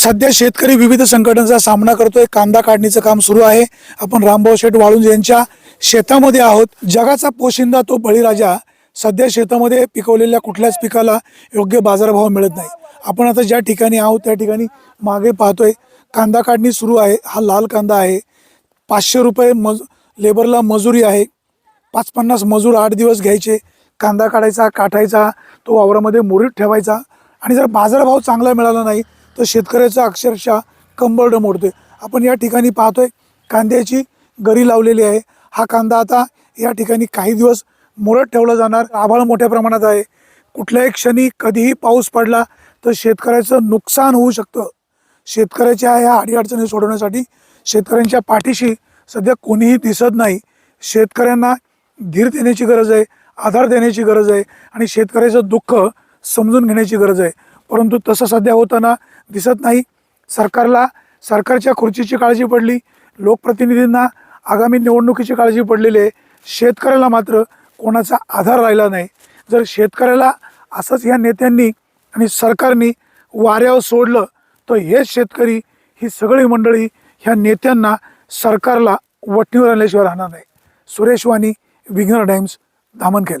सध्या शेतकरी विविध संकटांचा सामना करतोय. कांदा काढणीचं काम सुरू आहे. आपण रामभाऊ शेठ वाळुंज यांच्या शेतामध्ये आहोत. जगाचा पोशिंदा तो बळीराजा सध्या शेतामध्ये पिकवलेल्या कुठल्याच पिकाला योग्य बाजारभाव मिळत नाही. आपण आता ज्या ठिकाणी आहोत त्या ठिकाणी मागे पाहतोय कांदा काढणी सुरू आहे. हा लाल कांदा आहे. पाचशे रुपये मज लेबरला मजुरी आहे. पाच पन्नास मजूर आठ दिवस घ्यायचे. कांदा काढायचा काठायचा तो वावरामध्ये मुरीत ठेवायचा. आणि जर बाजारभाव चांगला मिळाला नाही तर शेतकऱ्याचं अक्षरशः कंबरडं मोडते आपण या ठिकाणी पाहतोय कांद्याची गरी लावलेली आहे. हा कांदा आता या ठिकाणी काही दिवस मुरत ठेवला जाणार. आभाळ मोठ्या प्रमाणात आहे. कुठल्याही क्षणी कधीही पाऊस पडला तर शेतकऱ्याचं नुकसान होऊ शकतं. शेतकऱ्याच्या ह्या अडीअडचणी सोडवण्यासाठी. शेतकऱ्यांच्या पाठीशी सध्या कोणीही दिसत नाही. शेतकऱ्यांना धीर देण्याची गरज आहे आधार देण्याची गरज आहे आणि शेतकऱ्याचं दुःख समजून घेण्याची गरज आहे. परंतु तसं सध्या होताना दिसत नाही. सरकारला सरकारच्या खुर्चीची काळजी पडली. लोकप्रतिनिधींना आगामी निवडणुकीची काळजी पडलेली आहे. शेतकऱ्याला मात्र कोणाचा आधार राहिला नाही. जर शेतकऱ्याला असंच ह्या नेत्यांनी आणि सरकारने वाऱ्यावर सोडलं तर हेच शेतकरी ही सगळी मंडळी ह्या नेत्यांना सरकारला वटणीवर आणल्याशिवाय राहणार नाही. सुरेश वाणी विघ्नर टाइम्स धामनखेल